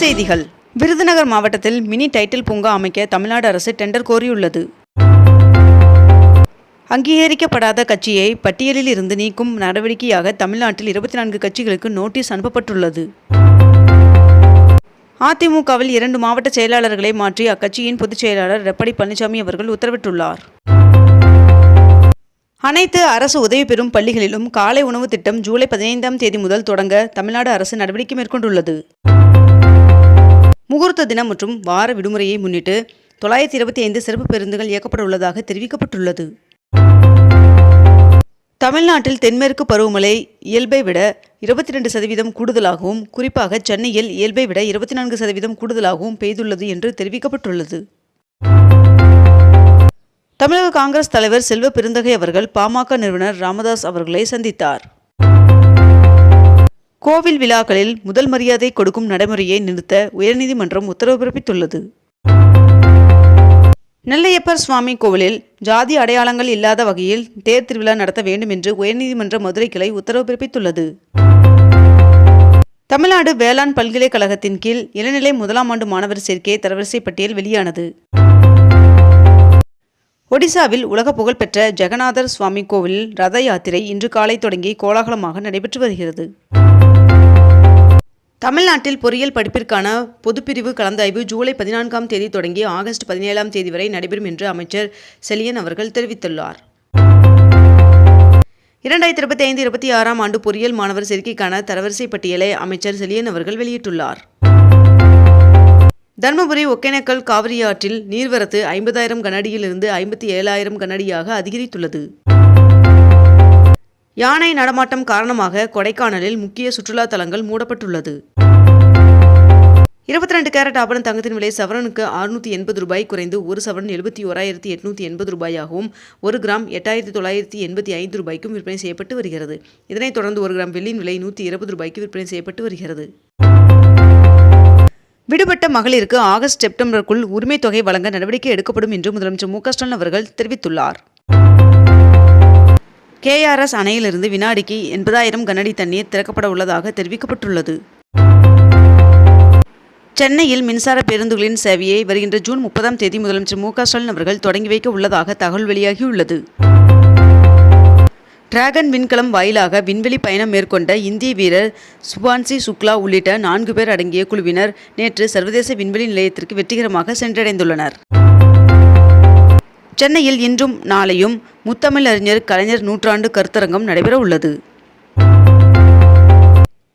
செய்திகள். விருதுநகர் மாவட்டத்தில் mini title பூங்கா அமைக்க தமிழ்நாடு அரசு டெண்டர் கோரியுள்ளது. அங்கீகரிக்கப்படாத கட்சியை பட்டியலில் இருந்து நீக்கும் நடவடிக்கையாக தமிழ்நாட்டில் இருபத்தி நான்கு கட்சிகளுக்கு நோட்டீஸ் அனுப்பப்பட்டுள்ளது. அதிமுகவில் இரண்டு மாவட்ட செயலாளர்களை மாற்றி அக்கட்சியின் பொதுச் செயலாளர் எடப்பாடி பழனிசாமி அவர்கள் உத்தரவிட்டுள்ளார். அனைத்து அரசு உதவி பெறும் பள்ளிகளிலும் காலை உணவு திட்டம் ஜூலை பதினைந்தாம் தேதி முதல் தொடங்க தமிழ்நாடு அரசு நடவடிக்கை மேற்கொண்டுள்ளது. முகூர்த்த தினம் மற்றும் வார விடுமுறையை முன்னிட்டு தொள்ளாயிரத்தி இருபத்தி ஐந்து சிறப்பு பேருந்துகள் இயக்கப்பட உள்ளதாக தெரிவிக்கப்பட்டுள்ளது. தமிழ்நாட்டில் தென்மேற்கு பருவமழை இயல்பை விட இருபத்தி ரெண்டு சதவீதம் கூடுதலாகவும் குறிப்பாக சென்னையில் இயல்பை விட இருபத்தி நான்கு சதவீதம் கூடுதலாகவும் பெய்துள்ளது என்று தெரிவிக்கப்பட்டுள்ளது. தமிழக காங்கிரஸ் தலைவர் செல்வ பெருந்தகை அவர்கள் பாமக நிறுவனர் ராமதாஸ் அவர்களை சந்தித்தார். கோவில் விழாக்களில் முதல் மரியாதை கொடுக்கும் நடைமுறையை நிறுத்த உயர்நீதிமன்றம் உத்தரவு பிறப்பித்துள்ளது. நெல்லையப்பர் சுவாமி கோவிலில் ஜாதி அடையாளங்கள் இல்லாத வகையில் தேர் திருவிழா நடத்த வேண்டும் என்று உயர்நீதிமன்ற மதுரை கிளை உத்தரவு பிறப்பித்துள்ளது. தமிழ்நாடு வேளாண் பல்கலைக்கழகத்தின் கீழ் இளநிலை முதலாம் ஆண்டு மாணவர் சேர்க்கை தரவரிசை பட்டியல் வெளியானது. ஒடிசாவில் உலக புகழ்பெற்ற ஜெகநாதர் சுவாமி கோவிலில் ரத யாத்திரை இன்று காலை தொடங்கி கோலாகலமாக நடைபெற்று வருகிறது. தமிழ்நாட்டில் பொறியியல் படிப்பிற்கான பொதுப்பிரிவு கலந்தாய்வு ஜூலை பதினான்காம் தேதி தொடங்கி ஆகஸ்ட் பதினேழாம் தேதி வரை நடைபெறும் என்று அமைச்சர் செலியன் அவர்கள் தெரிவித்துள்ளார். இரண்டாயிரத்தி இருபத்தி ஐந்து இருபத்தி ஆறாம் ஆண்டு பொறியியல் மாணவர் சேர்க்கைக்கான தரவரிசை பட்டியலை அமைச்சர் செலியன் அவர்கள் வெளியிட்டுள்ளார். தருமபுரி ஒகேனக்கல் காவிரி ஆற்றில் நீர்வரத்து ஐம்பதாயிரம் கனடியிலிருந்து ஐம்பத்தி ஏழாயிரம் கனடியாக அதிகரித்துள்ளது. யானை நடமாட்டம் காரணமாக கொடைக்கானலில் முக்கிய சுற்றுலா தலங்கள் மூடப்பட்டுள்ளது. இருபத்தி ரெண்டு கேரட் ஆபரண தங்கத்தின் விலை சவரனுக்கு அறுநூற்றி எண்பது ரூபாய் குறைந்து ஒரு சவரன் எழுபத்தி ஓராயிரத்தி எட்நூற்றி எண்பது ரூபாயாகவும் ஒரு கிராம் எட்டாயிரத்தி தொள்ளாயிரத்தி எண்பத்தி ஐந்து ரூபாய்க்கும் விற்பனை செய்யப்பட்டு வருகிறது. இதனைத் தொடர்ந்து ஒரு கிராம் வெள்ளியின் விலை நூற்றி இருபது ரூபாய்க்கு விற்பனை செய்யப்பட்டு வருகிறது. விடுபட்ட மகளிருக்கு ஆகஸ்ட் செப்டம்பருக்குள் உரிமைத் தொகை வழங்க நடவடிக்கை எடுக்கப்படும் என்று முதலமைச்சர் மு க ஸ்டாலின் அவர்கள் தெரிவித்துள்ளார். கேஆர்எஸ் அணையிலிருந்து வினாடிக்கு எண்பதாயிரம் கனஅடி தண்ணீர் திறக்கப்பட உள்ளதாக தெரிவிக்கப்பட்டுள்ளது. சென்னையில் மின்சார பேருந்துகளின் சேவையை வருகின்ற ஜூன் முப்பதாம் தேதி முதலமைச்சர் மு க ஸ்டாலின் அவர்கள் தொடங்கி வைக்க உள்ளதாக தகவல் வெளியாகியுள்ளது. டிராகன் விண்கலம் வாயிலாக விண்வெளி பயணம் மேற்கொண்ட இந்திய வீரர் சுபான்சி சுக்லா உள்ளிட்ட நான்கு பேர் அடங்கிய குழுவினர் நேற்று சர்வதேச விண்வெளி நிலையத்திற்கு வெற்றிகரமாக சென்றடைந்துள்ளனர். சென்னையில் இன்றும் நாளையும் முத்தமிழறிஞர் கலைஞர் நூற்றாண்டு கருத்தரங்கம் நடைபெற உள்ளது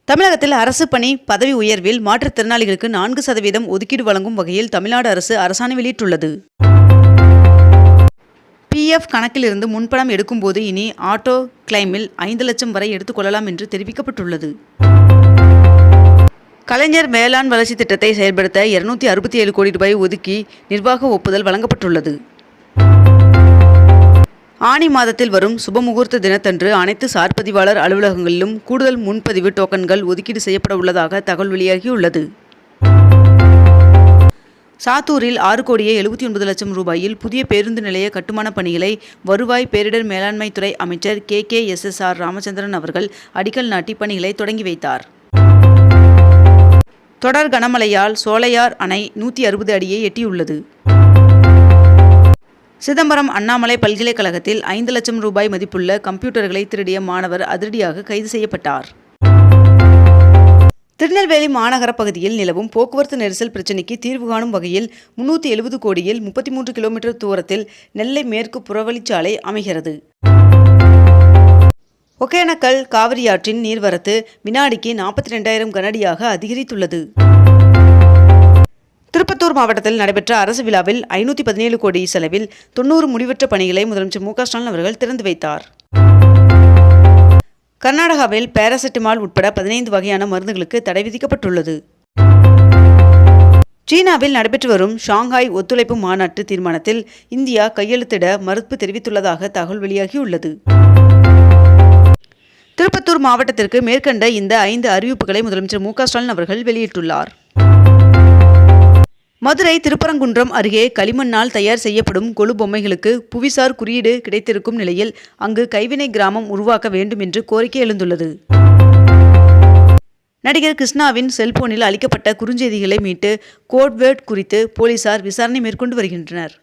தமிழகத்தில் அரசு பணி பதவி உயர்வில் மாற்றுத்திறனாளிகளுக்கு நான்கு சதவீதம் ஒதுக்கீடு வழங்கும் வகையில் தமிழ்நாடு அரசு அரசாணை வெளியிட்டுள்ளது. பிஎஃப் கணக்கிலிருந்து முன்பணம் எடுக்கும்போது இனி ஆட்டோ கிளைமில் ஐந்து லட்சம் வரை எடுத்துக்கொள்ளலாம் என்று தெரிவிக்கப்பட்டுள்ளது. கலைஞர் வேளாண் வளர்ச்சி திட்டத்தை செயல்படுத்த இருநூத்தி அறுபத்தி ஏழு கோடி ரூபாய் ஒதுக்கி நிர்வாக ஒப்புதல் வழங்கப்பட்டுள்ளது. ஆனி மாதத்தில் வரும் சுபமுகூர்த்த தினத்தன்று அனைத்து சார்பதிவாளர் அலுவலகங்களிலும் கூடுதல் முன்பதிவு டோக்கன்கள் ஒதுக்கீடு செய்யப்பட உள்ளதாக தகவல் வெளியாகியுள்ளது. சாத்தூரில் ஆறு கோடியே எழுபத்தி ஒன்பது லட்சம் ரூபாயில் புதிய பேருந்து நிலைய கட்டுமான பணிகளை வருவாய் பேரிடர் மேலாண்மைத்துறை அமைச்சர் K. K. S. S. R. Ramachandran அவர்கள் அடிக்கல் நாட்டி பணிகளை தொடங்கி வைத்தார். தொடர் கனமழையால் சோலையார் அணை நூற்றி அறுபது அடியை எட்டியுள்ளது. சிதம்பரம் அண்ணாமலை பல்கலைக்கழகத்தில் ஐந்து லட்சம் ரூபாய் மதிப்புள்ள கம்ப்யூட்டர்களை திருடிய மாணவர் அதிரடியாக கைது செய்யப்பட்டார். திருநெல்வேலி மாநகர பகுதியில் நிலவும் போக்குவரத்து நெரிசல் பிரச்சினைக்கு தீர்வு காணும் வகையில் முன்னூற்றி எழுபது கோடியில் முப்பத்தி மூன்று கிலோமீட்டர் தூரத்தில் நெல்லை மேற்கு புறவழிச்சாலை அமைகிறது. ஒகேனக்கல் காவிரியாற்றின் நீர்வரத்து வினாடிக்கு நாற்பத்தி ரெண்டாயிரம் கனடியாக அதிகரித்துள்ளது. திருப்பத்தூர் மாவட்டத்தில் நடைபெற்ற அரசு விழாவில் ஐநூற்றி பதினேழு கோடி செலவில் தொண்ணூறு முடிவற்ற பணிகளை முதலமைச்சர் மு ஸ்டாலின் அவர்கள் திறந்து வைத்தார். கர்நாடகாவில் பாராசெட்டமால் உட்பட பதினைந்து வகையான மருந்துகளுக்கு தடை விதிக்கப்பட்டுள்ளது. சீனாவில் நடைபெற்று வரும் ஷாங்காய் ஒத்துழைப்பு மாநாட்டு தீர்மானத்தில் இந்தியா கையெழுத்திட மறுப்பு தெரிவித்துள்ளதாக தகவல் வெளியாகியுள்ளது. திருப்பத்தூர் மாவட்டத்திற்கு மேற்கண்ட இந்த ஐந்து அறிவிப்புகளை முதலமைச்சர் மு ஸ்டாலின் அவர்கள் வெளியிட்டுள்ளார். மதுரை திருப்பரங்குன்றம் அருகே களிமண்ணால் தயார் செய்யப்படும் கொலு பொம்மைகளுக்கு புவிசார் குறியீடு கிடைத்திருக்கும் நிலையில் அங்கு கைவினை கிராமம் உருவாக்க வேண்டும் என்று கோரிக்கை எழுந்துள்ளது. நடிகர் கிருஷ்ணாவின் செல்போனில் அளிக்கப்பட்ட குறுஞ்செய்திகளை மீட்டு கோட்வேர்ட் குறித்து போலீசார் விசாரணை மேற்கொண்டு வருகின்றனர்.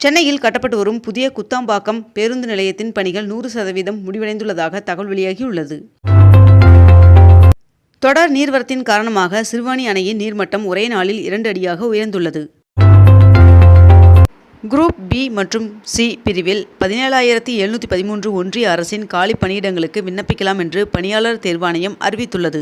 சென்னையில் கட்டப்பட்டு வரும் புதிய குத்தாம்பாக்கம் பேருந்து நிலையத்தின் பணிகள் நூறு சதவீதம் முடிவடைந்துள்ளதாக தகவல் வெளியாகியுள்ளது. தொடர் நீர்வரத்தின் காரணமாக சிறுவாணி அணையின் நீர்மட்டம் ஒரே நாளில் இரண்டு அடியாக உயர்ந்துள்ளது. குரூப் பி மற்றும் சி பிரிவில் பதினேழாயிரத்தி எழுநூற்றி பதிமூன்று ஒன்றிய அரசின் காலி பணியிடங்களுக்கு விண்ணப்பிக்கலாம் என்று பணியாளர் தேர்வாணையம் அறிவித்துள்ளது.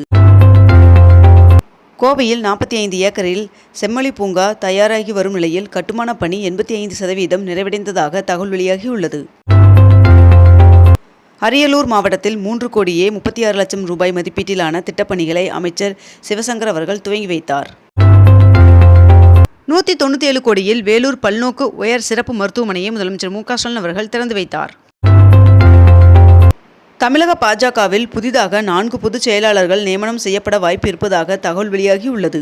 கோவையில் நாற்பத்தி ஐந்து ஏக்கரில் செம்மொழி பூங்கா தயாராகி வரும் நிலையில் கட்டுமான பணி எண்பத்தி ஐந்து சதவீதம் நிறைவடைந்ததாக தகவல் வெளியாகியுள்ளது. அரியலூர் மாவட்டத்தில் மூன்று கோடியே முப்பத்தி ஆறு லட்சம் ரூபாய் மதிப்பீட்டிலான திட்டப்பணிகளை அமைச்சர் சிவசங்கர் அவர்கள் துவங்கி வைத்தார். நூற்றி தொண்ணூற்றி ஏழு கோடியில் வேலூர் பல்நோக்கு உயர் சிறப்பு மருத்துவமனையை முதலமைச்சர் மு க ஸ்டாலின் அவர்கள் திறந்து வைத்தார். தமிழக பாஜகவில் புதிதாக நான்கு பொதுச் செயலாளர்கள் நியமனம் செய்யப்பட வாய்ப்பு இருப்பதாக தகவல் வெளியாகியுள்ளது.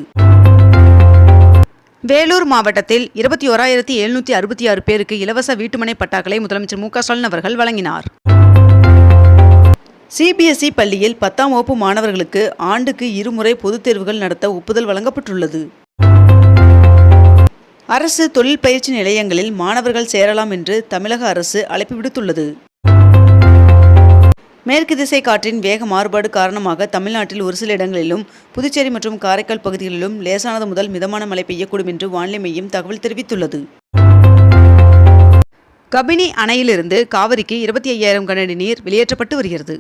வேலூர் மாவட்டத்தில் இருபத்தி ஓராயிரத்தி எழுநூற்றி அறுபத்தி ஆறு பேருக்கு இலவச வீட்டுமனை பட்டாக்களை முதலமைச்சர் மு க ஸ்டாலின் அவர்கள் வழங்கினார். சிபிஎஸ்இ பள்ளியில் பத்தாம் வகுப்பு மாணவர்களுக்கு ஆண்டுக்கு இருமுறை பொதுத் தேர்வுகள் நடத்த ஒப்புதல் வழங்கப்பட்டுள்ளது. அரசு தொழில் பயிற்சி நிலையங்களில் மாணவர்கள் சேரலாம் என்று தமிழக அரசு அழைப்பு விடுத்துள்ளது. மேற்கு திசை காற்றின் வேக மாறுபாடு காரணமாக தமிழ்நாட்டில் ஒரு சில இடங்களிலும் புதுச்சேரி மற்றும் காரைக்கால் பகுதிகளிலும் லேசானது முதல் மிதமான மழை பெய்யக்கூடும் என்று வானிலை மையம் தகவல் தெரிவித்துள்ளது. கபினி அணையிலிருந்து காவிரிக்கு இருபத்தி ஐயாயிரம் கனஅடி நீர் வெளியேற்றப்பட்டு வருகிறது.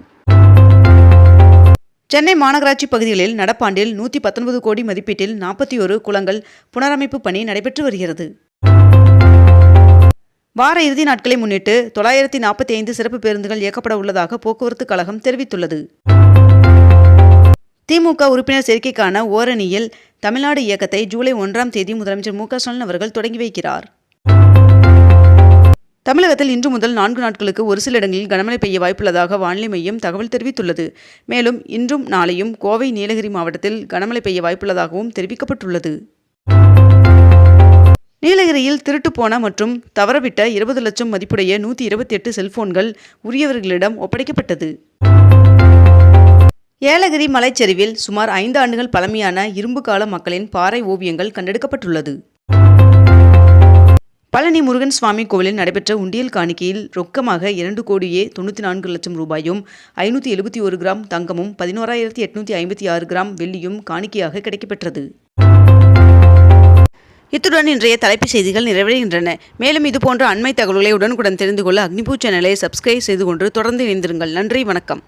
சென்னை மாநகராட்சி பகுதிகளில் நடப்பாண்டில் நூற்றி பத்தொன்பது கோடி மதிப்பீட்டில் நாற்பத்தி ஒரு குளங்கள் புனரமைப்பு பணி நடைபெற்று வருகிறது. வார இறுதி நாட்களை முன்னிட்டு தொள்ளாயிரத்தி நாற்பத்தி ஐந்து சிறப்பு பேருந்துகள் இயக்கப்பட உள்ளதாக போக்குவரத்து கழகம் தெரிவித்துள்ளது. திமுக உறுப்பினர் சேர்க்கைக்கான ஓரணியில் தமிழ்நாடு இயக்கத்தை ஜூலை ஒன்றாம் தேதி முதலமைச்சர் மு க ஸ்டாலின் அவர்கள் தொடங்கி வைக்கிறார். தமிழகத்தில் இன்று முதல் நான்கு நாட்களுக்கு ஒரு சில இடங்களில் கனமழை பெய்ய வாய்ப்புள்ளதாக வானிலை மையம் தகவல் தெரிவித்துள்ளது. மேலும் இன்றும் நாளையும் கோவை நீலகிரி மாவட்டத்தில் கனமழை பெய்ய வாய்ப்புள்ளதாகவும் தெரிவிக்கப்பட்டுள்ளது. நீலகிரியில் திருட்டுப்போன மற்றும் தவறவிட்ட இருபது லட்சம் மதிப்புடைய நூற்றி இருபத்தி எட்டு செல்போன்கள் உரியவர்களிடம் ஒப்படைக்கப்பட்டது. ஏலகிரி மலைச்சரிவில் சுமார் ஐந்து ஆண்டுகள் பழமையான இரும்பு கால மக்களின் பாறை ஓவியங்கள் கண்டெடுக்கப்பட்டுள்ளது. பழனி முருகன் சுவாமி கோவிலில் நடைபெற்ற உண்டியல் காணிக்கையில் ரொக்கமாக இரண்டு கோடியே தொண்ணூற்றி நான்கு லட்சம் ரூபாயும் ஐநூற்றி எழுபத்தி ஒரு கிராம் தங்கமும் பதினோராயிரத்தி எட்நூற்றி ஐம்பத்தி ஆறு கிராம் வெள்ளியும் காணிக்கையாக கிடைக்கப்பெற்றது. இத்துடன் இன்றைய தலைப்புச் செய்திகள் நிறைவடைகின்றன. மேலும் இதுபோன்ற அண்மை தகவல்களை உடனுக்குடன் தெரிந்து கொள்ள அக்னிபூ சேனலை சப்ஸ்கிரைப் செய்து கொண்டு தொடர்ந்து இணைந்திருங்கள். நன்றி வணக்கம்.